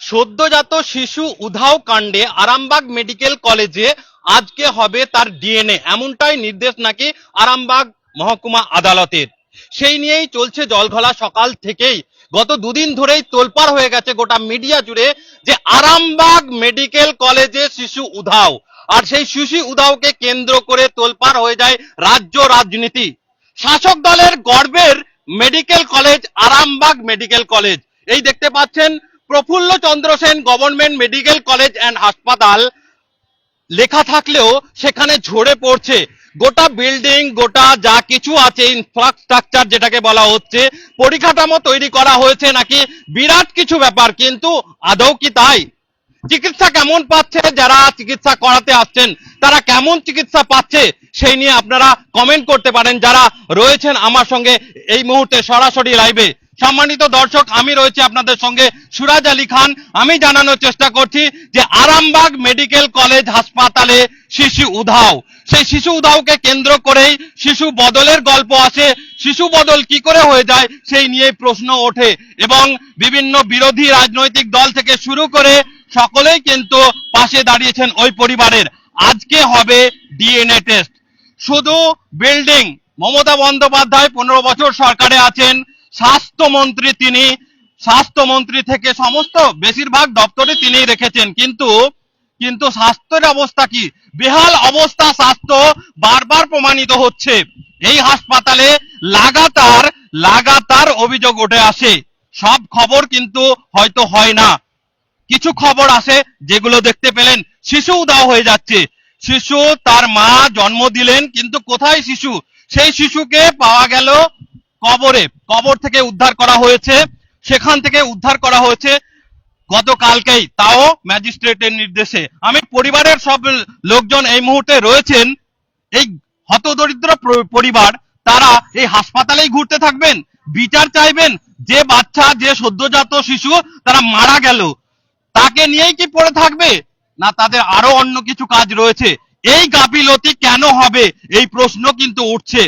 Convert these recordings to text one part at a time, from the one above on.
সদ্যজাত শিশু উধাও কাণ্ডে আরামবাগ মেডিকেল কলেজে আজকে হবে তার ডিএনএ। এমনটাই নির্দেশ নাকি আরামবাগ মহকুমা আদালতের। সেই নিয়েই চলছে জলঘোলা সকাল থেকেই। গত দুদিন ধরেই তোলপাড় হয়ে গেছে গোটা মিডিয়া জুড়ে যে আরামবাগ মেডিকেল কলেজে শিশু উধাও। আর সেই শিশু উধাওকে কেন্দ্র করে তোলপাড় হয়ে যায় রাজ্য রাজনীতি। শাসক দলের গর্বের medical college Arambagh medical college. এই দেখতে পাচ্ছেন Prafulla Chandra Sen government medical college and হাসপাতাল। লেখা থাকলেও সেখানে ঝরে পড়ছে। গোটা বিল্ডিং, গোটা যা কিছু আছে ইনফ্রাস্ট্রাকচার যেটাকে বলা হচ্ছে, পরিকাঠামো তৈরি করা হয়েছে নাকি? বিরাট কিছু ব্যাপার, কিন্তু আদৌ কি তাই? চিকিৎসা কেমন পাচ্ছে? যারা চিকিৎসা করাতে আসছেন, তারা কেমন চিকিৎসা পাচ্ছে? সেই নিয়ে আপনারা কমেন্ট করতে পারেন। যারা রয়েছেন আমার সঙ্গে এই মুহূর্তে সরাসরি লাইভে সম্মানিত দর্শক, আমি রয়েছে আপনাদের সঙ্গে সুরাজ আলী খান। আমি জানানোর চেষ্টা করছি যে আরামবাগ মেডিকেল কলেজ হাসপাতালে শিশু উধাও। সেই শিশু উধাওকে কেন্দ্র করেই শিশু বদলের গল্প আসে। শিশু বদল কি করে হয়ে যায় সেই নিয়ে প্রশ্ন ওঠে এবং বিভিন্ন বিরোধী রাজনৈতিক দল থেকে শুরু করে সকলেই কিন্তু পাশে দাঁড়িয়েছেন ওই পরিবারের। আজকে হবে ডিএনএ টেস্ট। শুধু বিল্ডিং, মমতা বন্দ্যোপাধ্যায় পনেরো বছর সরকারে আছেন। স্বাস্থ্যমন্ত্রী তিনি, স্বাস্থ্যমন্ত্রী থেকে সমস্ত বেশিরভাগ দপ্তরে তিনি রেখেছেন। কিন্তু কিন্তু স্বাস্থ্যের অবস্থা কি? বেহাল অবস্থা স্বাস্থ্য বারবার প্রমাণিত হচ্ছে। এই হাসপাতালে লাগাতার লাগাতার অভিযোগ উঠে আসে। সব খবর কিন্তু হয়তো হয় না। কিছু খবর আসে যেগুলো দেখতে পেলেন শিশু উদাও হয়ে যাচ্ছে। শিশু তার মা জন্ম দিলেন, কিন্তু কোথায় শিশু? সেই শিশুকে পাওয়া গেল কবরে, কবর থেকে উদ্ধার করা হয়েছে, সেখান থেকে উদ্ধার করা হয়েছে গতকালকেই, তাও ম্যাজিস্ট্রেটের নির্দেশে। আমি পরিবারের সব লোকজন এই মুহূর্তে রয়েছেন, এই হতদরিদ্র পরিবার, তারা এই হাসপাতালেই ঘুরতে থাকবেন, বিচার চাইবেন, যে বাচ্চা, যে সদ্যজাত শিশু, তারা মারা গেল, তাকে নিয়েই কি পড়ে থাকবে? না, তাদের আরও অন্য কিছু কাজ রয়েছে। এই গাফিলতি কেন হবে? এই প্রশ্ন কিন্তু উঠছে।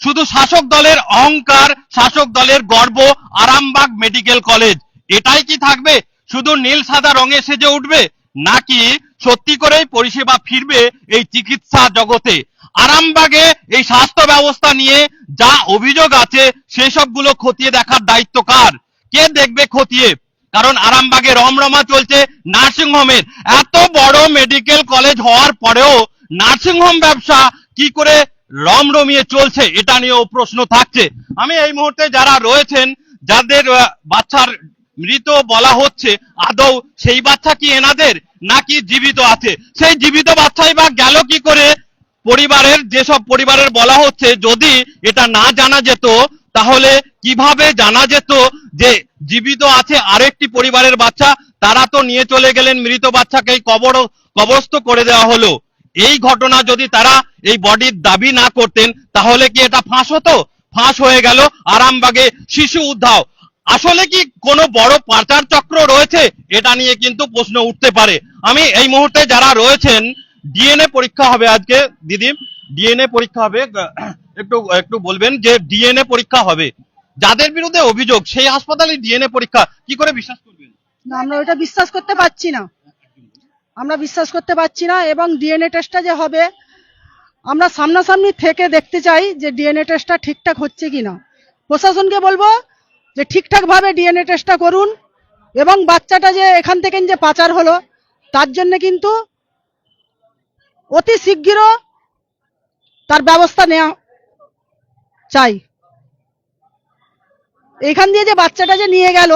শুধু শাসক দলের অহংকার, শাসক দলের গর্ব, আরামবাগ মেডিকেল কলেজ। এটাই কি থাকবে? শুধু নীল সাদা রঙে সেজে উঠবে? নাকি সত্যি করেই পরিষেবা ফিরবে এই চিকিৎসা জগতে? আরামবাগে এই স্বাস্থ্য ব্যবস্থা নিয়ে যা অভিযোগ আছে, সেসবগুলো খতিয়ে দেখার দায়িত্ব কার? কে দেখবে খতিয়ে? কারণ আরামবাগে রমরমা চলছে নার্সিং হোমের এত বড় মেডিকেল কলেজ হওয়ার পরেও নার্সিং হোম ব্যবসা কি করে রমরমিয়ে চলছে, এটা নিয়েও প্রশ্ন থাকছে। আমি এই মুহূর্তে যারা রয়েছেন, যাদের বাচ্চার মৃত বলা হচ্ছে, আদৌ সেই বাচ্চা কি এনাদের, নাকি জীবিত আছে? সেই জীবিত বাচ্চাই বা গেল কি করে পরিবারের, যেসব পরিবারের বলা হচ্ছে, যদি এটা না জানা যেত, তাহলে কীভাবে জানা যেত যে জীবিত আছে আরেকটি পরিবারের বাচ্চা? তারা তো নিয়ে চলে গেলেন মৃত বাচ্চাকে কবর, কবরস্থ করে দেওয়া হলো। এই ঘটনা যদি তারা এই বডির দাবি না করতেন, তাহলে কি এটা ফাঁস হতো? ফাঁস হয়ে গেল আরামবাগে শিশু উদ্ধাও আসলে কি কোনো বড় পাচার চক্র রয়েছে? এটা নিয়ে কিন্তু প্রশ্ন উঠতে পারে। আমি এই মুহূর্তে যারা রয়েছেন, ডিএনএ পরীক্ষা হবে আজকে, দিদি। ডিএনএ পরীক্ষা হবে একটু একটু বলবেন যে ডিএনএ পরীক্ষা হবে। যাদের বিরুদ্ধে অভিযোগ, সেই হাসপাতালে ডিএনএ পরীক্ষা কি করে বিশ্বাস করবেন? আমরা ওটা বিশ্বাস করতে পারছি না। আমরা বিশ্বাস করতে পারছি না এবং ডিএনএ টেস্টটা যে হবে, আমরা সামনাসামনি থেকে দেখতে চাই যে ডিএনএ টেস্টটা ঠিকঠাক হচ্ছে কি না প্রশাসনকে বলব যে ঠিকঠাক ভাবে ডিএনএ টেস্টটা করুন এবং বাচ্চাটা যে এখান থেকে যে পাচার হলো, তার জন্য কিন্তু অতি শীঘ্র তার ব্যবস্থা নেওয়া চাই। এখান দিয়ে যে বাচ্চাটা যে নিয়ে গেল,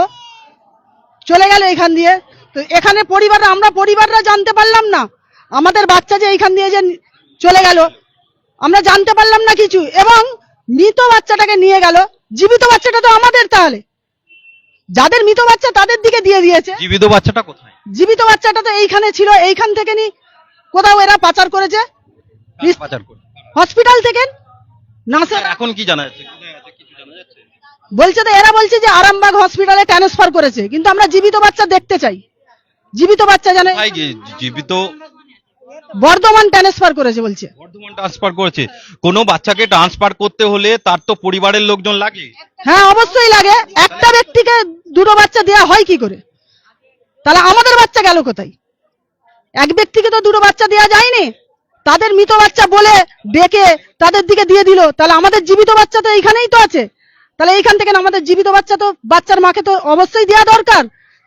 চলে গেল এখান দিয়ে তো এখানে পরিবাররা আমরা পরিবাররা জানতে পারলাম না। আমাদের বাচ্চা যে এইখান দিয়ে যে চলে গেল আমরা জানতে পারলাম না কিছু। এবং মৃত বাচ্চাটাকে নিয়ে গেল। জীবিত বাচ্চাটা তো আমাদের তাহলে। যাদের মৃত বাচ্চা তাদের দিকে দিয়ে দিয়েছে। জীবিত বাচ্চাটা কোথায়? জীবিত বাচ্চাটা তো এইখানে ছিল এইখান থেকে নি। কোথাও এরা পাচার করেছে। পাচার হসপিটাল থেকে নার্সের এখন কি যাচ্ছে? জানা যাচ্ছে? বলছে তো এরা বলছে যে আরামবাগ হসপিটালে ট্রান্সফার করেছে। কিন্তু আমরা জীবিত বাচ্চা দেখতে চাই। জীবিত বাচ্চা জানে? জীবিত বর্ধমান ট্রান্সফার করেছে বলছে। বর্ধমান ট্রান্সফার করেছে। কোনো বাচ্চাকে ট্রান্সফার করতে হলে তার তো পরিবারের লোকজন লাগে। হ্যাঁ অবশ্যই লাগে। একটা ব্যক্তিকে দুটো বাচ্চা দেওয়া হয় কি করে? তাহলে আমাদের বাচ্চা গেল কোথায়? এক ব্যক্তিকে তো দুটো বাচ্চা দেওয়া যায়নি। তাদের মৃত বাচ্চা বলে ডেকে তাদের দিকে দিয়ে দিল। তাহলে আমাদের জীবিত বাচ্চা তো এইখানেই তো আছে। তাহলে এইখান থেকে না আমাদের জীবিত বাচ্চা তো বাচ্চার মাকে তো অবশ্যই দেওয়া দরকার।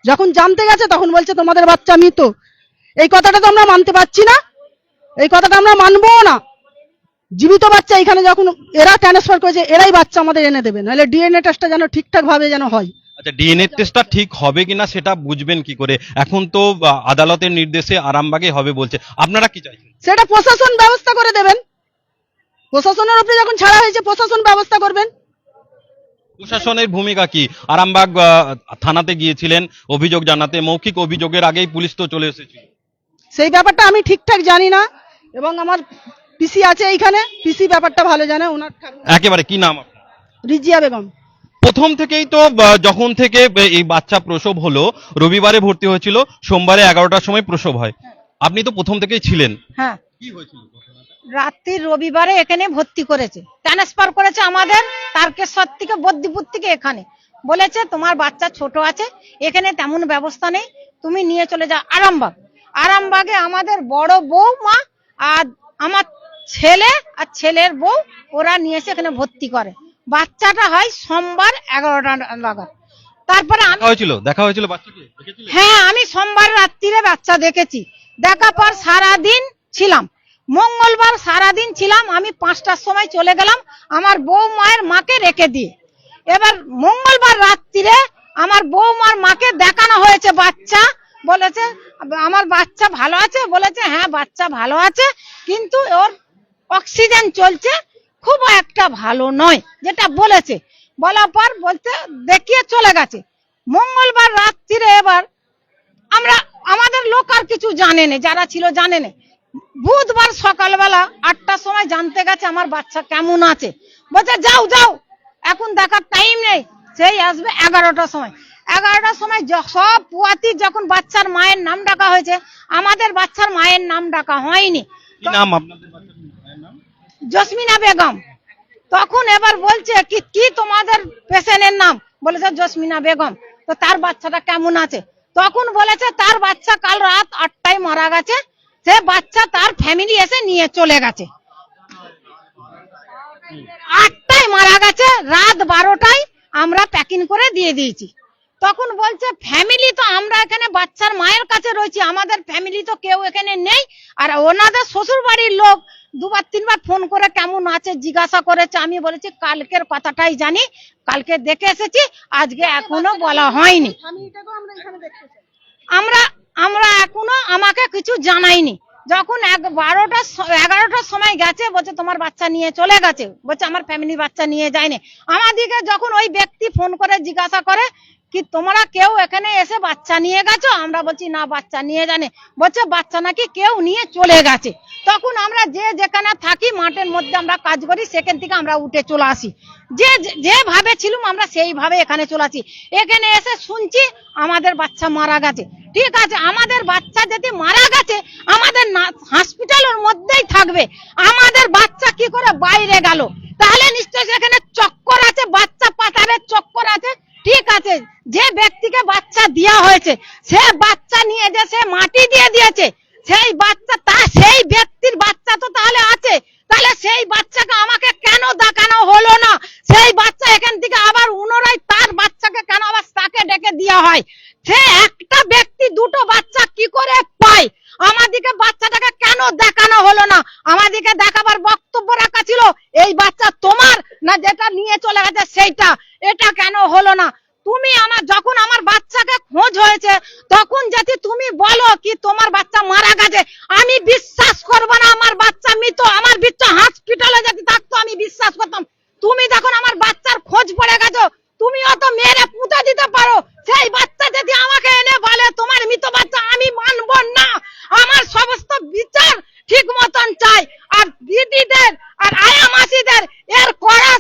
যখন জানতে গেছে তখন বলছে তোমাদের বাচ্চা মৃত। এই কথাটা তো আমরা মানতে পারছি না। এই কথাটা আমরা মানবো না। জীবিত বাচ্চা এখানে যখন এরা ট্রান্সফার করেছে এরাই বাচ্চা আমাদের এনে দেবে। নাহলে ডিএনএ টেস্টটা যেন ঠিকঠাক ভাবে যেন হয়। আচ্ছা ডিএনএ টেস্টটা ঠিক হবে কিনা সেটা বুঝবেন কি করে? এখন তো আদালতের নির্দেশে আরামবাগে হবে বলছে। আপনারা কি চাইছেন? সেটা প্রশাসন ব্যবস্থা করে দেবেন। প্রশাসনের উপরে যখন ছাড়া হয়েছে প্রশাসন ব্যবস্থা করবেন। প্রশাসনের ভূমিকা কি? আরামবাগ থানাতে গিয়েছিলেন অভিযোগ জানাতে মৌখিক অভিযোগের আগেই পুলিশ তো চলে এসেছিল। সেই ব্যাপারটা আমি ঠিকঠাক জানি না এবং আমার পিসি আছে এইখানে পিসি ব্যাপারটা ভালো জানে ওনার একেবারে কি নাম রিজিয়া বেগম। প্রথম থেকেই তো যখন থেকে এই বাচ্চা প্রসব হলো রবিবারে ভর্তি হয়েছিল সোমবারে এগারোটার সময় প্রসব হয়। আপনি তো প্রথম থেকেই ছিলেন। হ্যাঁ। কি হয়েছিল রাত্রির রবিবারে এখানে ভর্তি করেছে। ট্রান্সফার করেছে আমাদের তারকেশ্বর থেকে বদ্যিপুর থেকে এখানে। বলেছে তোমার বাচ্চা ছোট আছে এখানে তেমন ব্যবস্থা নেই তুমি নিয়ে চলে যাও। আরামবাগ। আরামবাগে আমাদের বড় বউ মা আর আমার ছেলে আর ছেলের বউ ওরা নিয়ে এসে এখানে ভর্তি করে। বাচ্চাটা হয় সোমবার এগারোটা নাগাদ। তারপরে দেখা হয়েছিল? দেখা হয়েছিল হ্যাঁ আমি সোমবার রাত্রিরে বাচ্চা দেখেছি। দেখার পর সারাদিন ছিলাম। মঙ্গলবার সারাদিন ছিলাম, আমি পাঁচটার সময় চলে গেলাম, আমার বউ মায়ের মাকে রেখে দিয়ে এবার মঙ্গলবার রাত্রিরে আমার বউ মার মাকে দেখানো হয়েছে বাচ্চা, বলেছে, আমার বাচ্চা ভালো আছে? বলেছে হ্যাঁ বাচ্চা ভালো আছে, কিন্তু ওর অক্সিজেন চলছে, খুব একটা ভালো নয়। যেটা বলেছে, বলার পর বলতে দেখিয়ে চলে গেছে। মঙ্গলবার রাত্রিরে এবার আমরা, আমাদের লোক আর কিছু জানে না, যারা ছিল জানে না। বুধবার সকালবেলা আটটার সময় জানতে গেছে আমার বাচ্চা কেমন আছে। বলছে যাও যাও এখন দেখার টাইম নেই সেই আসবে এগারোটার সময়। এগারোটার সময় সব পুয়াতি যখন বাচ্চার মায়ের নাম ডাকা হয়েছে আমাদের বাচ্চার মায়ের নাম ডাকা হয়নি? জসমিনা বেগম। তখন এবার বলছে কি কি তোমাদের পেশেন্টের নাম? বলেছে জসমিনা বেগম। তো তার বাচ্চাটা কেমন আছে? তখন বলেছে তার বাচ্চা কাল রাত আটটায় মারা গেছে। সে বাচ্চা তার ফ্যামিলি এসে নিয়ে চলে গেছে। আটটায় মারা গেছে রাত বারোটায় আমরা প্যাকিং করে দিয়ে দিয়েছি। তখন বলছে ফ্যামিলি তো আমরা এখানে বাচ্চার মায়ের কাছে রয়েছি আমাদের ফ্যামিলি তো কেউ এখানে নেই। আর ওনাদের শ্বশুর বাড়ির লোক দুবার তিনবার ফোন করে কেমন আছে জিজ্ঞাসা করেছে। আমি বলেছি কালকের কথাটাই জানি কালকে দেখে এসেছি আজকে এখনও বলা হয়নি। আমরা আমরা এখনও আমাকে কিছু জানাইনি। যখন এক বারোটা এগারোটার সময় গেছে, বলছে, তোমার বাচ্চা নিয়ে চলে গেছে। বলছে, আমার ফ্যামিলি বাচ্চা নিয়ে যায়নি। আমাদিকে যখন ওই ব্যক্তি ফোন করে জিজ্ঞাসা করে, কি তোমরা কেউ এখানে এসে বাচ্চা নিয়ে গেছো? আমরা বলছি, না, বাচ্চা নিয়ে জানে বলছে, বাচ্চা নাকি কেউ নিয়ে চলে গেছে। তখন আমরা যে যেখানে থাকি, মাঠের মধ্যে আমরা কাজ করি, সেখান থেকে আমরা উঠে চলে আসি। যে যেভাবে ছিলাম, আমরা সেইভাবে এখানে চলে আসি। এখানে এসে শুনছি আমাদের বাচ্চা মারা গেছে। ঠিক আছে, আমাদের বাচ্চা যদি মারা গেছে, আমাদের হসপিটালের মধ্যেই থাকবে। আমাদের বাচ্চা কি করে বাইরে গেল? তাহলে নিশ্চয়ই সেখানে চক্কর আছে, বাচ্চা পাতারের চক্কর আছে। ঠিক আছে, যে ব্যক্তিকে বাচ্চা দেওয়া হয়েছে, সে বাচ্চা নিয়ে যে সে মাটি দিয়ে দিয়েছে, সেই বাচ্চা তা, সেই ব্যক্তির বাচ্চা তো তাহলে সেই বাচ্চাকে আমাকে কেন দেখানো হলো না সেই বাচ্চা এখান থেকে আবার পুনরায় তার বাচ্চাকে কেন আবার তাকে ডেকে দেওয়া হয় সে একটা ব্যক্তি দুটো বাচ্চা কি করে পায় আমাদেরকে বাচ্চাটাকে কেন দেখানো হলো না আমাদেরকে দেখাবার বক্তব্য রাখা ছিল এই বাচ্চা তোমার না যেটা নিয়ে চলে গেছে সেইটা এটা কেন হলো না তুমি আমার যখন আমার বাচ্চাকে খোঁজ হয়েছে তখন যদি তুমি বলো কি তোমার বাচ্চা মারা গেছে আমি বিশ্বাস করব না আমার বাচ্চা মৃত আমার বাচ্চা হসপিটালে যদি থাকতো আমি বিশ্বাস করতাম তুমি যখন আমার বাচ্চার খোঁজ পড়ে গেছো তুমি অত মেয়েরে পুঁতে দিতে পারো সেই বাচ্চা যদি আমাকে এনে বলে তোমার মৃত বাচ্চা আমি মানব না আমার সমস্ত বিচার ঠিক মতন চাই আর দিদিদের আর আয়া মাসিদের এর কড়া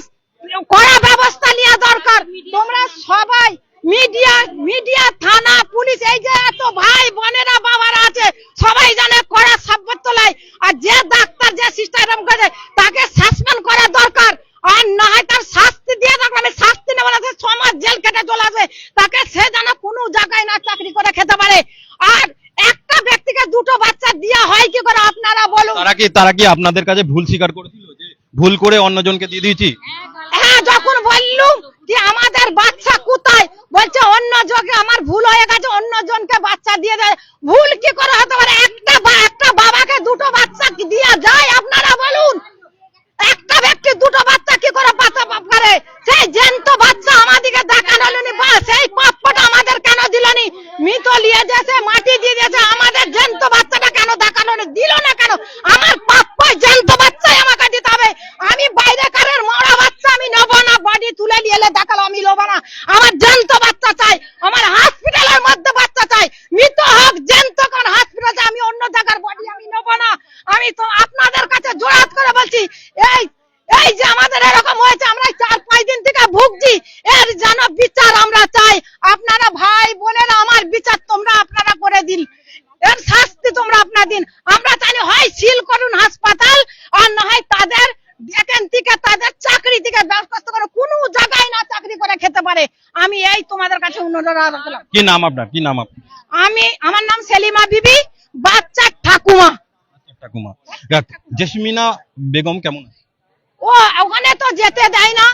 কড়া ব্যবস্থা নেওয়া দরকার তোমরা সবাই মিডিয়া মিডিয়া থানা পুলিশ এই যে এত ভাই বোনেরা বাবারা আছে সবাই জানে কড়া সাব্যস্ত লাই আর যে ডাক্তার যে সিস্টেম করে তাকে সাসপেন্ড করা দরকার আর না হয় তার শাস্তি দিয়ে থাকলে আমি শাস্তি নেব না সে ছ মাস জেল কেটে চলে আসে তাকে সে যেন কোনো জায়গায় না চাকরি করে খেতে পারে আর একটা ব্যক্তিকে দুটো বাচ্চা দেওয়া হয় কি করে আপনারা বলুন তারা কি আপনাদের কাছে ভুল স্বীকার করেছিল যে ভুল করে অন্যজনকে দিয়ে দিয়েছি হ্যাঁ যখন বললুম যে আমাদের বাচ্চা কোথায় বলছে অন্য জনকে আমার ভুল হয়ে গেছে অন্য জনকে বাচ্চা দিয়ে দেয় ভুল কি করে হতে পারে একটা বা- একটা বাবাকে দুটো বাচ্চা কি দেওয়া যায় আপনারা বলুন একটা ব্যক্তি দুটো বাচ্চা কি করে পাতা পাপ করে সেই জ্যান্ত বাচ্চা আমাদেরকে দেখানো হলো নি বা সেই প্রাপ্যটা আমাদের কেন দিল নি মৃত লিয়ে যেছে মাটি দিয়ে দিয়েছে আমাদের জ্যান্ত বাচ্চাটা কেন দেখানো নি দিল না কেন আমার প্রাপ্য জ্যান্ত বাচ্চাই আমাকে দিতে হবে আমি বাইরে কারের মরা বাচ্চা আমি নেব না বাড়ি তুলে নিয়ে এলে দেখাল আমি নেব না আমার জ্যান্ত বাচ্চা চাই আমার হসপিটালের মধ্যে বাচ্চা চাই মৃত হোক জ্যান্ত কোন হসপিটালে আমি অন্য জায়গার বডি আমি নেব না আমি তো আপনাদের কাছে জোরাত করে বলছি এই এই যে আমাদের এরকম হয়েছে আমরা চার পাঁচ দিন থেকে ভুগছি এর যেন বিচার আমরা চাই আপনারা ভাই বোনেরা আমার বিচার তোমরা আপনারা করে দিন এর শাস্তি তোমরা আপনার দিন আমরা জানি হয় সিল করুন হাসপাতাল আর না হয় তাদের এখান থেকে তাদের চাকরি থেকে দরখাস্ত করে কোনো জায়গায় না চাকরি করে খেতে পারে আমি এই তোমাদের কাছে অনুরোধ রাখলাম কি নাম আপনার? কি নাম আপনার? আমি আমার নাম সেলিমা বিবি বাচ্চা ঠাকুমা। ঠাকুমা। জেসমিনা বেগম কেমন ও ওখানে তো যেতে দেয় না।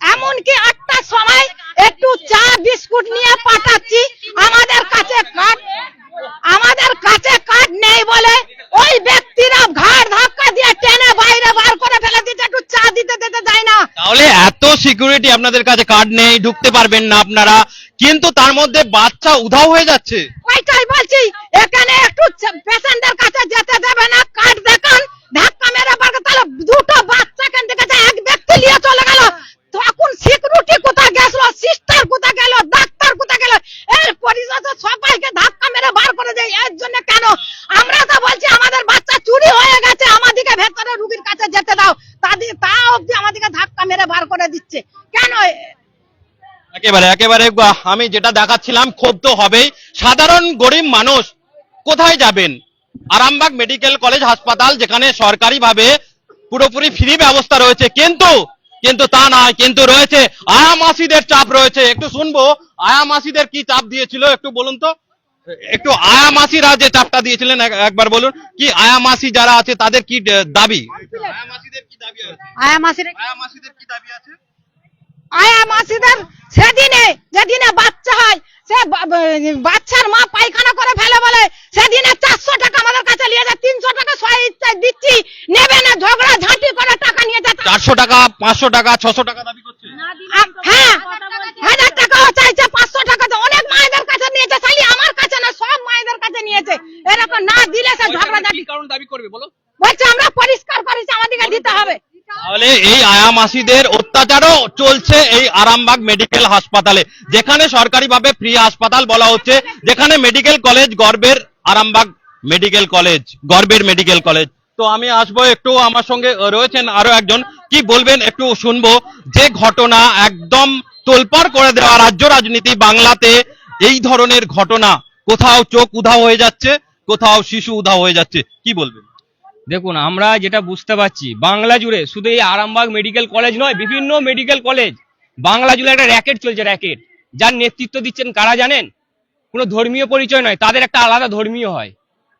এমনকি আটটার সময় একটু চা বিস্কুট নিয়ে পাঠাচ্ছি। আমাদের কাছে আমাদের কাছে কার্ড নেই বলে ওই ব্যক্তিরা ঘাড় ধাক্কা দিয়ে টেনে বাইরে বার করে ফেলে দিচ্ছে একটু চা দিতে দিতে যায় না। তাহলে এত সিকিউরিটি আপনাদের কাছে কার্ড নেই ঢুকতে পারবেন না আপনারা। কিন্তু তার মধ্যে বাচ্চা উধাও হয়ে যাচ্ছে। ওইটাই বলছি এখানে একটু পেশেন্টের কাছে যেতে দেবে না কার্ড দেখান ধাক্কা মেরে বার তাহলে দুটো বাচ্চা এখান থেকে এক ব্যক্তি নিয়ে চলে গেল। তখন সিকিউরিটি কোথায় গেছিল সিস্টার কোথায় গেল ডাক্তার কোথায় গেল? এর পরিষদ সবাইকে ধাক্কা মেরে বার করে দেয় এর জন্য কেন? আমরা তো বলছি আমাদের বাচ্চা চুরি হয়ে গেছে আমাদেরকে ভেতরে রুগীর কাছে যেতে দাও। তাদের তা অবধি আমাদেরকে ধাক্কা মেরে বার করে দিচ্ছে। কেন একেবারে একেবারে আমি যেটা দেখাচ্ছিলাম হবেই। সাধারণ গরিব মানুষ কোথায় যাবেন? আরামবাগ মেডিকেল কলেজ হাসপাতাল, যেখানে সরকারিভাবে পুরোপুরি ফ্রি ব্যবস্থা রয়েছে। কিন্তু কিন্তু তা নয়, কিন্তু রয়েছে আয়া চাপ রয়েছে। একটু শুনব আয়া কি চাপ দিয়েছিল একটু বলুন তো? একটু আয়া মাসিরা যে চাপটা দিয়েছিলেন একবার বলুন। কি আয়া মাসি যারা আছে তাদের কি দাবি? আয়া মাসিদের কি দাবি আছে? আয়া মাসির আয়া মাসিদের কি দাবি আছে? আয়া মাসিদের সেদিনে যেদিনে বাচ্চা হয় সে বাচ্চার মা পায়খানা করে ফেলে বলে সেদিনে চারশো টাকা আমাদের কাছে নিয়ে যায় তিনশো টাকা সবাই ইচ্ছায় দিচ্ছি নেবে না ঝগড়া ঝাঁটি করে টাকা নিয়ে যায়। চারশো টাকা পাঁচশো টাকা ছশো টাকা দাবি করছে? হ্যাঁ হাজার টাকাও চাইছে পাঁচশো টাকা তো অনেক মায়েদের কাছে নিয়েছে খালি আমার কাছে না সব মায়েদের কাছে নিয়েছে এরকম না দিলে সে ঝগড়া ঝাঁটি কারণ দাবি করবে বলো? বলছে আমরা পরিষ্কার করেছি আমাদেরকে দিতে হবে। তাহলে এই আয়া মাসিদের অত্যাচারও চলছে এই আরামবাগ মেডিকেল হাসপাতালে যেখানে সরকারিভাবে ফ্রি হাসপাতাল বলা হচ্ছে যেখানে মেডিকেল কলেজ গর্বের আরামবাগ মেডিকেল কলেজ গর্বের মেডিকেল কলেজ। তো আমি আসব একটু আমার সঙ্গে রয়েছেন আরও একজন কি বলবেন একটু শুনব যে ঘটনা একদম তোলপাড় করে দেওয়া রাজ্য রাজনীতি বাংলাতে এই ধরনের ঘটনা কোথাও চোখ উধাও হয়ে যাচ্ছে কোথাও শিশু উধাও হয়ে যাচ্ছে। কি বলবেন? দেখুন, আমরা যেটা বুঝতে পারছি, বাংলা জুড়ে শুধু এই আরামবাগ মেডিকেল কলেজ নয়, বিভিন্ন মেডিকেল কলেজ, বাংলা জুড়ে একটা র্যাকেট চলছে, র্যাকেট। যার নেতৃত্ব দিচ্ছেন কারা জানেন? কোনো ধর্মীয় পরিচয় নয়, তাদের একটা আলাদা ধর্মীয় হয়।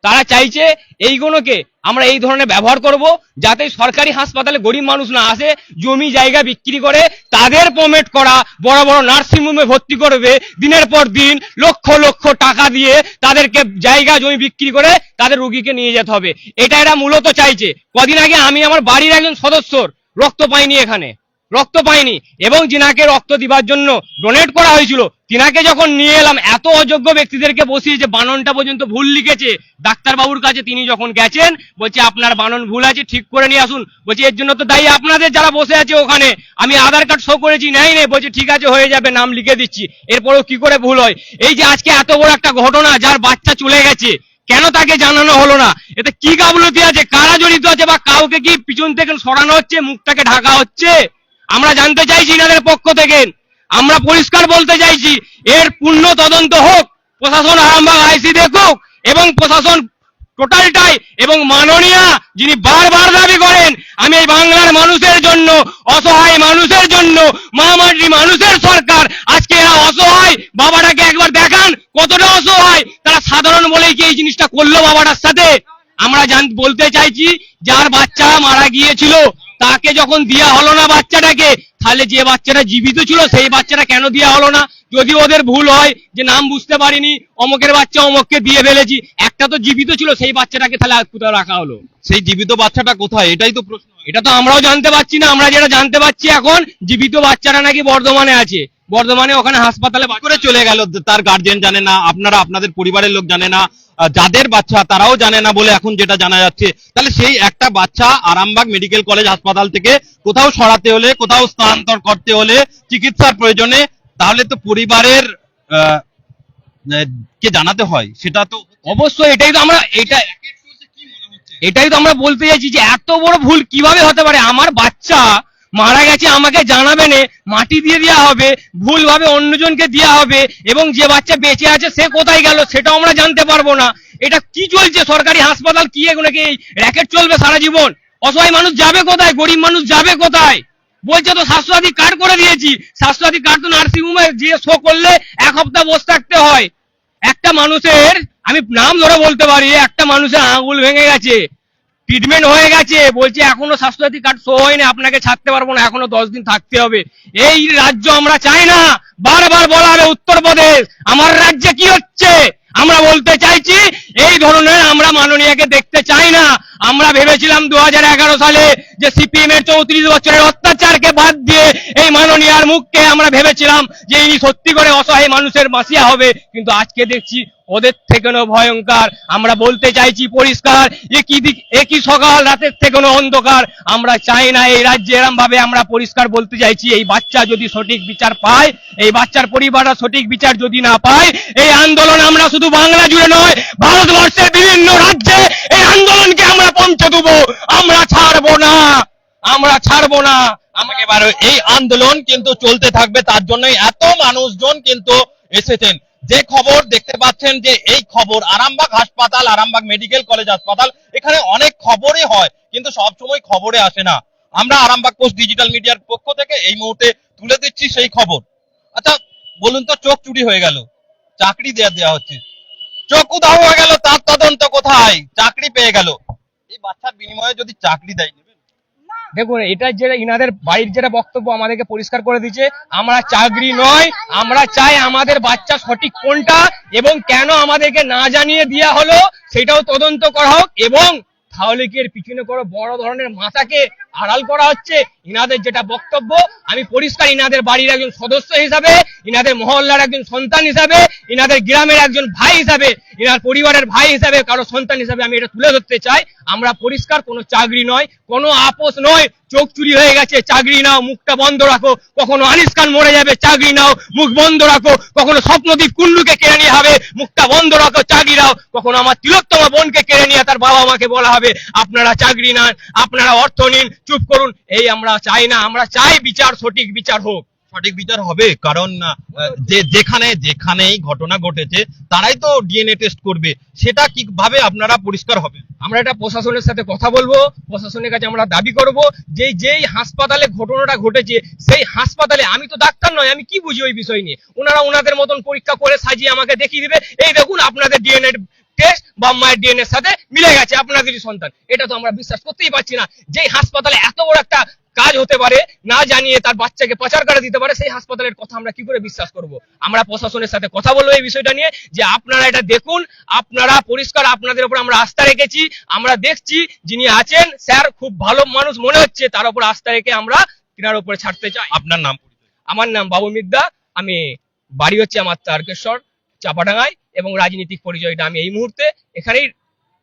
তারা চাইছে এইগুলোকে আমরা এই ধরনের ব্যবহার করব যাতে সরকারি হাসপাতালে গরিব মানুষ না আসে, জমি জায়গা বিক্রি করে, তাদের প্রমেট করা, বড় বড় নার্সিংহোমে ভর্তি করবে, দিনের পর দিন লক্ষ লক্ষ টাকা দিয়ে তাদেরকে জায়গা, জমি বিক্রি করে তাদের রুগীকে নিয়ে যেতে হবে। এটা এরা মূলত চাইছে। কদিন আগে আমি আমার বাড়ির একজন সদস্যর রক্ত পাইনি এখানে। রক্ত পাইনি এবং যিনাকে রক্ত দিবার জন্য ডোনেট করা হয়েছিল। তিনাকে যখন নিয়ে এলাম, এত অযোগ্য ব্যক্তিদেরকে বসিয়েছে বাননটা পর্যন্ত ভুল লিখেছে, ডাক্তারবাবুর কাছে তিনি যখন গেছেন, বলছে, আপনার বানন ভুল আছে, ঠিক করে নিয়ে আসুন। বলছে, এর জন্য তো দায়ী আপনাদের যারা বসে আছে ওখানে। আমি আধার কার্ড শো করেছি, নাই, নেই। বলছে, ঠিক আছে, হয়ে যাবে, নাম লিখে দিচ্ছি। এরপরেও কি করে ভুল হয়? এই যে আজকে এত বড় একটা ঘটনা, যার বাচ্চা চলে গেছে, কেন তাকে জানানো হলো না? এতে কি গাফলতি আছে? কারা জড়িত আছে? বা কাউকে কি পিছন থেকে সরানো হচ্ছে? মুখটাকে ঢাকা হচ্ছে? আমরা জানতে চাইছি এনাদের পক্ষ থেকে। আমরা পরিষ্কার বলতে চাইছি, এর পূর্ণ তদন্ত হোক, প্রশাসন আরামবাগ আইসি দেখুক এবং প্রশাসন টোটালটাই এবং মাননীয়া যিনি বারবার দাবি করেন, আমি এই বাংলার মানুষের জন্য, অসহায় মানুষের জন্য মহামারী মানুষের সরকার, আজকে এরা অসহায়, বাবাটাকে একবার দেখান কতটা অসহায়, তারা সাধারণ বলেই কি এই জিনিসটা করল বাবাটার সাথে? আমরা জান, বলতে চাইছি, যার বাচ্চা মারা গিয়েছিল তাকে যখন দেওয়া হলো না বাচ্চাটাকে তাহলে যে বাচ্চাটা জীবিত ছিল সেই বাচ্চাটা কেন দেওয়া হলো না? যদি ওদের ভুল হয় যে নাম বুঝতে পারিনি অমকের বাচ্চা অমককে দিয়ে ফেলেছি একটা তো জীবিত ছিল সেই বাচ্চাটাকে তাহলে কোথাও রাখা হলো? সেই জীবিত বাচ্চাটা কোথায়? এটাই তো প্রশ্ন। এটা তো আমরাও জানতে পারছি না আমরা যেটা জানতে পারছি এখন জীবিত বাচ্চারা নাকি বর্ধমানে আছে। বর্ধমানে ওখানে হাসপাতালে করে চলে গেল। তার গার্জেন জানে না, আপনারা আপনাদের পরিবারের লোক জানে না যাদের বাচ্চা তারাও জানে না বলে এখন যেটা জানা যাচ্ছে। তাহলে সেই একটা বাচ্চা আরামবাগ মেডিকেল কলেজ হাসপাতাল থেকে কোথাও সরাতে হলে, কোথাও স্থানান্তর করতে হলে চিকিৎসার প্রয়োজনে তাহলে তো পরিবারের কে জানাতে হয়, সেটা তো অবশ্যই এটাই তো আমরা, এটা এটাই তো আমরা বলতে চাইছি যে এত বড় ভুল কীভাবে হতে পারে? আমার বাচ্চা মারা গেছে, আমাকে জানাবে না। মাটি দিয়ে দেওয়া হবে, ভুলভাবে অন্যজনকে দেওয়া হবে, এবং যে বাচ্চা বেঁচে আছে, সে কোথায় গেল সেটাও আমরা জানতে পারব না। এটা কি চলছে? সরকারি হাসপাতাল কি এগুলো কি র্যাকেট চলবে সারা জীবন? অসহায় মানুষ যাবে কোথায়? গরিব মানুষ যাবে কোথায়? বলছে তো স্বাস্থ্যসাথী কার্ড করে দিয়েছি। স্বাস্থ্যসাথী কার্ড তো নার্সিং হোমে যে শো করলে এক সপ্তাহ বসে থাকতে হয়। একটা মানুষের, আমি নাম ধরে বলতে পারি, একটা মানুষের আঙুল ভেঙে গেছে। ট্রিটমেন্ট হয়ে গেছে। বলছে, এখনও স্বাস্থ্যসাথী কার্ড শো হয়নি, আপনাকে ছাড়তে পারব না, এখনও দশ দিন থাকতে হবে। এই রাজ্য আমরা চাই না। বারবার বলা হবে, উত্তরপ্রদেশ, আমার রাজ্যে কি হচ্ছে? আমরা বলতে চাইছি, এই ধরনের আমরা মাননীয়াকে দেখতে চাই না। আমরা ভেবেছিলাম দু হাজার এগারো সালে যে সিপিএম এর চৌত্রিশ বছরের অত্যাচারকে বাদ দিয়ে এই মাননীয়ার মুখকে আমরা ভেবেছিলাম যে ইনি সত্যি করে অসহায় মানুষের মাসিয়া হবে। কিন্তু আজকে দেখছি ওদের থেকেও ভয়ঙ্কর। আমরা বলতে চাইছি পরিষ্কার একই দিক একই সকাল, রাতের থেকেও অন্ধকার। আমরা চাই না এই রাজ্যে এরম ভাবে আমরা পরিষ্কার বলতে চাইছি, এই বাচ্চা যদি সঠিক বিচার পায়, এই বাচ্চার পরিবাররা সঠিক বিচার যদি না পায়, এই আন্দোলন আমরা শুধু বাংলা জুড়ে নয়, ভারতবর্ষের বিভিন্ন রাজ্যে এই আন্দোলনকে আমরা পৌঁছে দেবো। আমরা ছাড়বো না, আমরা ছাড়বো না। আমাকে এবারে এই আন্দোলন কিন্তু চলতে থাকবে, তার জন্যই এত মানুষজন কিন্তু এসেছেন। যে খবর দেখতে পাচ্ছেন যে এই খবর, আরামবাগ হাসপাতাল, আরামবাগ মেডিকেল কলেজ হাসপাতাল, এখানে অনেক খবরই হয়, কিন্তু সব সময় খবরে আসে না। আমরা আরামবাগ পোস্ট ডিজিটাল মিডিয়ার পক্ষ থেকে এই মুহূর্তে তুলে দিচ্ছি সেই খবর। আচ্ছা বলুন তো, চোখ চুরি হয়ে গেল। চাকরি দেয়া দেওয়া হচ্ছে। চোখ উধাও হয়ে গেল, তার তদন্ত কোথায়? চাকরি পেয়ে গেল। এই বাচ্চার বিনিময়ে যদি চাকরি দেয় নেবেন দেখুন, এটা যেটা ইনাদের বাড়ির যেটা বক্তব্য আমাদেরকে পরিষ্কার করে দিচ্ছে আমরা চাকরি নয়, আমরা চাই আমাদের বাচ্চা সঠিক কোনটা এবং কেন আমাদেরকে না জানিয়ে দেওয়া হলো, সেটাও তদন্ত করা হোক এবং তাহলে কি এর পিছনে কোনো বড় ধরনের মাথাকে আড়াল করা হচ্ছে, ইনাদের যেটা বক্তব্য, আমি পরিষ্কার, ইনাদের বাড়ির একজন সদস্য হিসাবে, ইনাদের মহল্লার একজন সন্তান হিসাবে, ইনাদের গ্রামের একজন ভাই হিসাবে, ইনার পরিবারের ভাই হিসাবে, কারও সন্তান হিসাবে আমি এটা তুলে ধরতে চাই। আমরা পরিষ্কার, কোনো চাকরি নয়, কোনো আপোষ নয়, চোখ চুরি হয়ে গেছে, চাকরি নাও, মুখটা বন্ধ রাখো, কখনো আনিস খান মরে যাবে, চাকরি নাও, মুখ বন্ধ রাখো, কখনো স্বপ্নদীপ কুল্লুকে কেড়ে নিয়ে হবে, মুখটা বন্ধ রাখো, চাকরি নাও, কখনো আমার তিলোত্তমা বোনকে কেড়ে নিয়ে তার বাবা মাকে বলা হবে, আপনারা চাকরি নেন, আপনারা অর্থ নিন চুপ করুন। এই আমরা চাই না, আমরা চাই বিচার, সঠিক বিচার হোক। সঠিক বিচার হবে কারণ যে যেখানে, যেখানেই ঘটনা ঘটেছে, তারাই তো ডিএনএ টেস্ট করবে। সেটা কীভাবে আপনারা পরিষ্কার হবে? আমরা এটা প্রশাসনের সাথে কথা বলব, প্রশাসনের কাছে আমরা দাবি করব, যে যেই হাসপাতালে ঘটনাটা ঘটেছে, সেই হাসপাতালে আমি তো ডাক্তার নয়, আমি কি বুঝি ওই বিষয় নিয়ে? ওনারা ওনাদের মতন পরীক্ষা করে সাজিয়ে আমাকে দেখিয়ে দিবে। এই দেখুন, আপনাদের ডিএনএ টেস্ট বা মায়ের ডিএনএ সাথে মিলে গেছে আপনাদেরই সন্তান। এটা তো আমরা বিশ্বাস করতেই পারছি না। যেই হাসপাতালে এত বড় একটা কাজ হতে পারে না জানিয়ে তার বাচ্চাকে পাচার করে দিতে পারে সেই হাসপাতালের কথা আমরা কি করে বিশ্বাস করব? আমরা প্রশাসনের সাথে কথা বলব এই বিষয়টা নিয়ে যে আপনারা এটা দেখুন আপনারা পরিষ্কার আপনাদের উপর আমরা আস্থা রেখেছি আমরা দেখছি যিনি আছেন স্যার খুব ভালো মানুষ মনে হচ্ছে তার উপর আস্থা রেখে আমরা তিনার উপরে ছাড়তে চাই। আপনার নাম আমার নাম বাবু মিদ্দা আমি বাড়ি হচ্ছে আমার তারকেশ্বর চাপাডাঙ্গায়। এবং রাজনীতিক পরিচয়টা আমি এই মুহূর্তে এখানেই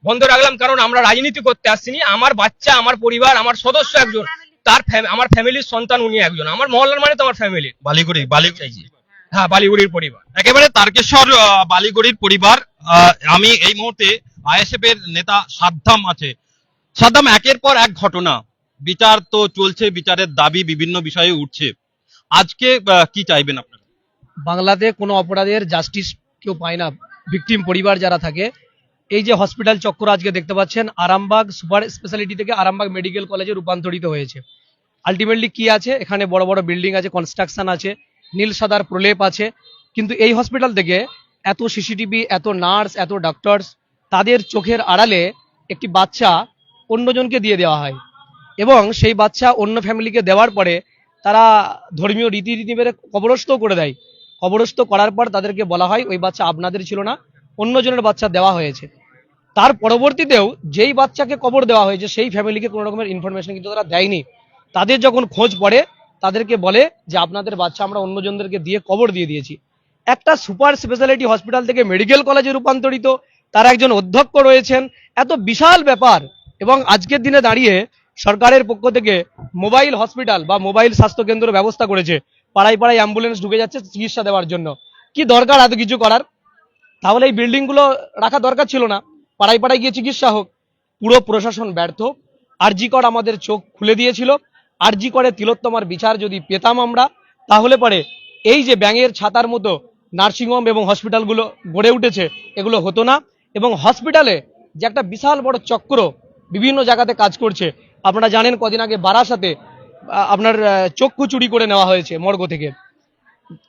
বন্ধ রাখলাম কারণ আমরা রাজনীতি করতে আসছিনি আমার বাচ্চা আমার পরিবার আমার সদস্য একজন তার আমার ফ্যামিলির সন্তান উনি একজন। আমার মহল্লার মানে তো আমার ফ্যামিলি। বালিগুড়ি বালিগুড়ি। হ্যাঁ বালিগুড়ির পরিবার। একেবারে তারকেশ্বর আহ, বালিগুড়ির পরিবার আমি এই মুহূর্তে আইএসএফ এর নেতা সাদ্দাম আছে। সাদ্দাম একের পর এক ঘটনা। বিচার তো চলছে বিচারের দাবি বিভিন্ন বিষয়ে উঠছে। আজকে আহ, কি চাইবেন আপনারা? বাংলাতে কোনো অপরাধের জাস্টিস কেউ পায় না ভিকটিম পরিবার যারা থাকে। এই যে হসপিটাল চক্র আজকে দেখতে পাচ্ছেন, আরামবাগ সুপার স্পেশালিটি থেকে আরামবাগ মেডিকেল কলেজে রূপান্তরিত হয়েছে। আলটিমেটলি কি আছে? এখানে বড় বড় বিল্ডিং আছে কনস্ট্রাকশন আছে, নীল সাদার প্রলেপ আছে। কিন্তু এই হসপিটাল থেকে এত সিসিটিভি এত নার্স এত ডক্টরস তাদের চোখের আড়ালে একটি বাচ্চা অন্যজনকে দিয়ে দেওয়া হয়। এবং সেই বাচ্চা অন্য ফ্যামিলিকে দেওয়ার পরে তারা ধর্মীয় রীতিনীতি মেরে কবরস্থও করে দেয়। কবরস্থ করার পর তাদেরকে বলা হয়, ওই বাচ্চা আপনাদের ছিল না, অন্যজনের বাচ্চা দেওয়া হয়েছে। তার পরবর্তীতেও যেই বাচ্চাকে কবর দেওয়া হয়েছে, সেই ফ্যামিলিকে কোনো রকমের ইনফরমেশন কিন্তু তারা দেয়নি। তাদের যখন খোঁজ পড়ে, তাদেরকে বলে যে, আপনাদের বাচ্চা আমরা অন্যজনদেরকে দিয়ে কবর দিয়ে দিয়েছি। একটা সুপার স্পেশালিটি হসপিটাল থেকে মেডিকেল কলেজে রূপান্তরিত, তার একজন অধ্যক্ষ রয়েছেন। এত বিশাল ব্যাপার। এবং আজকের দিনে দাঁড়িয়ে সরকারের পক্ষ থেকে মোবাইল হসপিটাল বা মোবাইল স্বাস্থ্য কেন্দ্র ব্যবস্থা করেছে। পাড়ায় পাড়ায় অ্যাম্বুলেন্স ঢুকে যাচ্ছে চিকিৎসা দেওয়ার জন্য। কি দরকার এত কিছু করার? তাহলে এই বিল্ডিংগুলো রাখা দরকার ছিল না। পাড়ায় পাড়ায় গিয়ে চিকিৎসা হোক। পুরো প্রশাসন ব্যর্থ। আরজিকর আমাদের চোখ খুলে দিয়েছিল। আরজিকরে তিলোত্তমার বিচার যদি পেতাম আমরা, তাহলে পরে এই যে ব্যাঙের ছাতার মতো নার্সিংহোম এবং হসপিটালগুলো গড়ে উঠেছে, এগুলো হতো না। এবং হসপিটালে যে একটা বিশাল বড় চক্র বিভিন্ন জায়গাতে কাজ করছে। আপনারা জানেন কদিন আগে বারাসাতে আপনার চক্ষু চুরি করে নেওয়া হয়েছে মর্গ থেকে।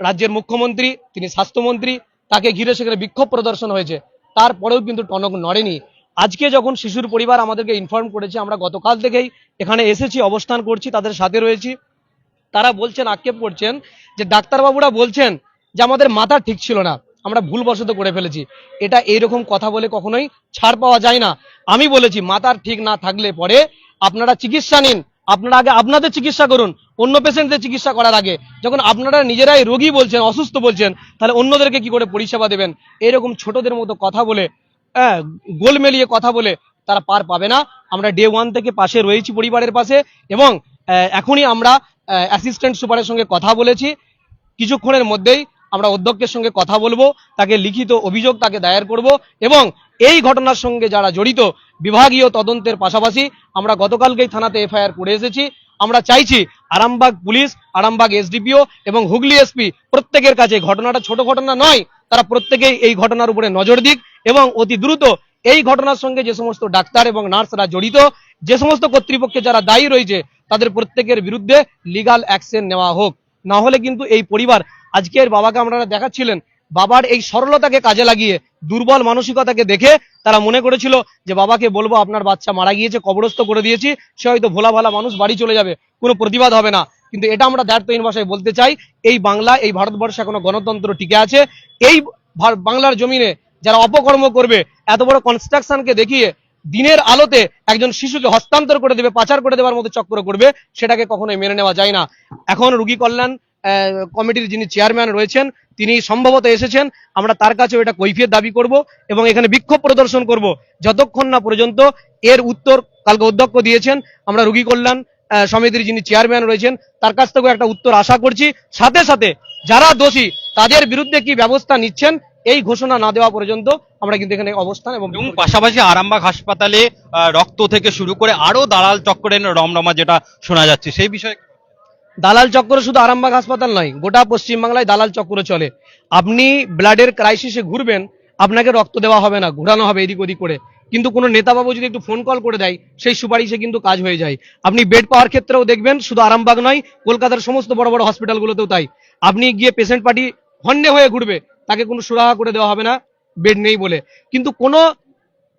রাজ্যের মুখ্যমন্ত্রী, তিনি স্বাস্থ্যমন্ত্রী, তাকে ঘিরে সেখানে বিক্ষোভ প্রদর্শন হয়েছে। তারপরেও কিন্তু টনক নড়েনি। আজকে যখন শিশুর পরিবার আমাদেরকে ইনফর্ম করেছে, আমরা গতকাল থেকেই এখানে এসেছি, অবস্থান করছি, তাদের সাথে রয়েছি। তারা বলছেন, আক্ষেপ করছেন যে, ডাক্তারবাবুরা বলছেন যে, আমাদের মাথা ঠিক ছিল না, আমরা ভুলবশত করে ফেলেছি। এটা এইরকম কথা বলে কখনোই ছাড় পাওয়া যায় না। আমি বলেছি মাথার ঠিক না থাকলে পরে আপনারা চিকিৎসা নিন আপনারা আগে আপনাদের চিকিৎসা করুন, অন্য পেশেন্টদের চিকিৎসা করার আগে। যখন আপনারা নিজেরাই রোগী বলছেন, অসুস্থ বলছেন, তাহলে অন্যদেরকে কি করে পরিষেবা দেবেন? এরকম ছোটদের মতো কথা বলে হ্যাঁ গোল মেলিয়ে কথা বলে তারা পার পাবে না। আমরা ডে ওয়ান থেকে পাশে রয়েছি পরিবারের পাশে এবং এখনই আমরা অ্যাসিস্ট্যান্ট সুপারের সঙ্গে কথা বলেছি। কিছুক্ষণের মধ্যেই আমরা অধ্যক্ষের সঙ্গে কথা বলব, তাকে লিখিত অভিযোগ তাকে দায়ের করব এবং এই ঘটনার সঙ্গে যারা জড়িত বিভাগীয় তদন্তের পাশাপাশি আমরা গতকালকেই থানাতে এফআইআর করে এসেছি। আমরা চাইছি আরামবাগ পুলিশ, আরামবাগ এসডিপিও এবং হুগলি এসপি প্রত্যেকের কাছে ঘটনাটা ছোট ঘটনা নয়, তারা প্রত্যেকেই এই ঘটনার উপরে নজর দিক এবং অতি দ্রুত এই ঘটনার সঙ্গে যে সমস্ত ডাক্তার এবং নার্সরা জড়িত, যে সমস্ত কর্তৃপক্ষে যারা দায়ী রয়েছে, তাদের প্রত্যেকের বিরুদ্ধে লিগাল অ্যাকশন নেওয়া হোক। না হলে কিন্তু এই পরিবার আজকের বাবাকে আপনারা দেখাচ্ছিলেন। বাবার এই সরলতাকে কাজে লাগিয়ে, দুর্বল মানসিকতাকে দেখে তারা মনে করেছিল যে, বাবাকে বলব, আপনার বাচ্চা মারা গিয়েছে, কবরস্থ করে দিয়েছি, সে হয়তো ভোলা ভালা মানুষ, বাড়ি চলে যাবে, কোনো প্রতিবাদ হবে না। কিন্তু এটা আমরা দ্বার্থহীন ভাষায় বলতে চাই, এই বাংলা, এই ভারতবর্ষে এখনও গণতন্ত্র টিকে আছে। এই বাংলার জমিনে যারা অপকর্ম করবে, এত বড় কনস্ট্রাকশনকে দেখিয়ে দিনের আলোতে একজন শিশুকে হস্তান্তর করে দেবে, পাচার করে দেওয়ার মতো চক্র করবে, সেটাকে কখনোই মেনে নেওয়া যায় না। এখন রুগী কল্যাণ কমিটির যিনি চেয়ারম্যান রয়েছেন, তিনি সম্ভবত এসেছেন। আমরা তার কাছেও এটা কৈফিয়ত দাবি করব এবং এখানে বিক্ষোভ প্রদর্শন করব। যতক্ষণ না পর্যন্ত এর উত্তর কালকে অধ্যক্ষ দিয়েছেন, আমরা রুগী কল্যাণ সমিতির যিনি চেয়ারম্যান রয়েছেন, তার কাছ থেকেও একটা উত্তর আশা করছি। সাথে সাথে যারা দোষী, তাদের বিরুদ্ধে কি ব্যবস্থা নিচ্ছেন, এই ঘোষণা না দেওয়া পর্যন্ত আমরা কিন্তু এখানে অবস্থান এবং পাশাপাশি আরামবাগ হাসপাতালে রক্ত থেকে শুরু করে আরও দালাল চক্রের রমরমা যেটা শোনা যাচ্ছে, সেই বিষয়ে দালাল চক্র শুধু আরামবাগ হাসপাতাল নয়, গোটা পশ্চিমবাংলায় দালাল চক্র চলে। আপনি ব্লাডের ক্রাইসিসে ঘুরবেন, আপনাকে রক্ত দেওয়া হবে না, ঘোরানো হবে এদিক ওদিক করে। কিন্তু কোনো নেতাবাবু যদি একটু ফোন কল করে দেয়, সেই সুপারিশে কিন্তু কাজ হয়ে যায়। আপনি বেড পাওয়ার ক্ষেত্রেও দেখবেন, শুধু আরামবাগ নয়, কলকাতার সমস্ত বড় বড় হসপিটালগুলোতেও তাই। আপনি গিয়ে পেশেন্ট পার্টি হন্যে হয়ে ঘুরবে, তাকে কোনো সুরাহা করে দেওয়া হবে না বেড নেই বলে। কিন্তু কোনো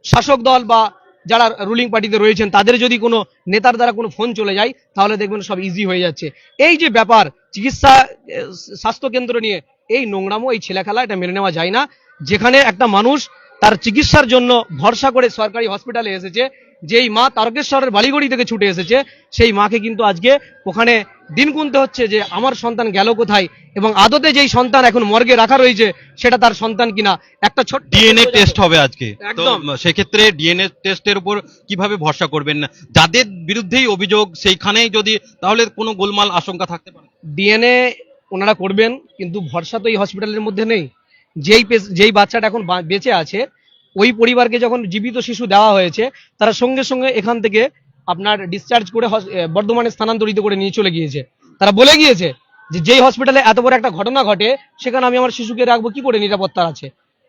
শাসক দল বা যারা রুলিং পার্টিতে রয়েছেন, তাদের যদি কোনো নেতার দ্বারা কোনো ফোন চলে যায়, তাহলে দেখবেন সব ইজি হয়ে যাচ্ছে। এই যে ব্যাপার, চিকিৎসা স্বাস্থ্যকেন্দ্র স্বাস্থ্য কেন্দ্র নিয়ে, এই নোংরামো, এই ছেলেখেলা, এটা মেনে নেওয়া যায় না। যেখানে একটা মানুষ তার চিকিৎসার জন্য ভরসা করে সরকারি হসপিটালে এসেছে যেই মা তারকেশ্বরের বালিগড়ি থেকে ছুটে এসেছে সেই মাকে কিন্তু আজকে ওখানে দিন গুনতে হচ্ছে যে আমার সন্তান গেল কোথায় এবং আদতে যেই সন্তান এখন মর্গে রাখা রয়েছে সেটা তার সন্তান কিনা? একটা ছোট্ট ডিএনএ টেস্ট হবে আজকে। একদম। সেক্ষেত্রে ডিএনএ টেস্টের উপর কীভাবে ভরসা করবেন? না যাদের বিরুদ্ধেই অভিযোগ সেইখানেই যদি তাহলে কোনো গোলমাল আশঙ্কা থাকতে পারে? ডিএনএ ওনারা করবেন কিন্তু ভরসা তো এই হসপিটালের মধ্যে নেই। যেই যেই বাচ্চাটা এখন বেঁচে আছে ওই পরিবারকে যখন জীবিত শিশু দেওয়া হয়েছে, তারা সঙ্গে সঙ্গে এখান থেকে আপনার ডিসচার্জ করে বর্ধমানে স্থানান্তরিত করে নিয়ে চলে গিয়েছে। তারা বলে গিয়েছে যে, যেই হসপিটালে এত বড় একটা ঘটনা ঘটে, সেখানে আমি আমার শিশুকে রাখব, কি করে নিরাপত্তা আছে?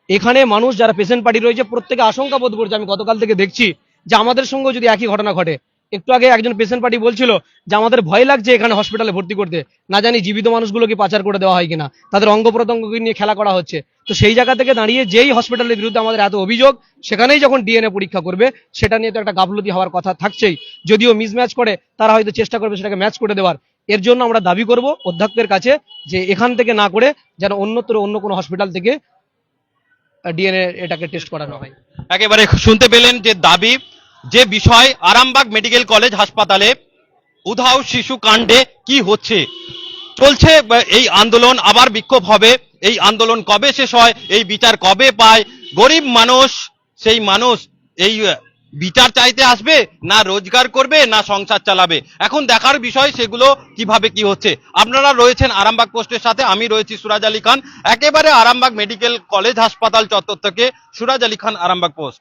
এখানে মানুষ, যারা পেশেন্ট পার্টি রয়েছে, প্রত্যেকে আশঙ্কা বোধ করছে। আমি গতকাল থেকে দেখছি যে, আমাদের সঙ্গেও যদি একই ঘটনা ঘটে একটু আগে একজন পেশেন্ট পার্টি বলছিল যে আমাদের ভয় লাগছে এখানে হসপিটালে ভর্তি করতে। না জানি জীবিত মানুষগুলোকে পাচার করে দেওয়া হয় কিনা। তাদের অঙ্গ প্রত্যঙ্গকে নিয়ে খেলা করা হচ্ছে। তো সেই জায়গা থেকে দাঁড়িয়ে যেই হসপিটালের বিরুদ্ধে আমাদের এত অভিযোগ, সেখানেই যখন ডিএনএ পরীক্ষা করবে, সেটা নিয়ে তো একটা গাফলতি হওয়ার কথা থাকছেই। যদিও মিসম্যাচ করে, তারা হয়তো চেষ্টা করবে সেটাকে ম্যাচ করে দেওয়ার। এর জন্য আমরা দাবি করব অধ্যক্ষের কাছে যে এখান থেকে না করে যেন অন্যত্র অন্য কোনো হসপিটাল থেকে ডিএনএ এটাকে টেস্ট করানো হয়। একেবারে শুনতে পেলেন যে দাবি যে বিষয় আরামবাগ মেডিকেল কলেজ হাসপাতালে উধাও শিশু কাণ্ডে কি হচ্ছে? চলছে এই আন্দোলন আবার বিক্ষোভ হবে। এই আন্দোলন কবে শেষ হয়? এই বিচার কবে পায়? গরিব মানুষ, সেই মানুষ এই বিচার চাইতে আসবে না রোজগার করবে না সংসার চালাবে? এখন দেখার বিষয় সেগুলো কীভাবে কি হচ্ছে? আপনারা রয়েছেন আরামবাগ পোস্টের সাথে, আমি রয়েছি সুরাজ আলী খান। একেবারে আরামবাগ মেডিকেল কলেজ হাসপাতাল চত্বর থেকে সুরাজ আলী খান আরামবাগ পোস্ট।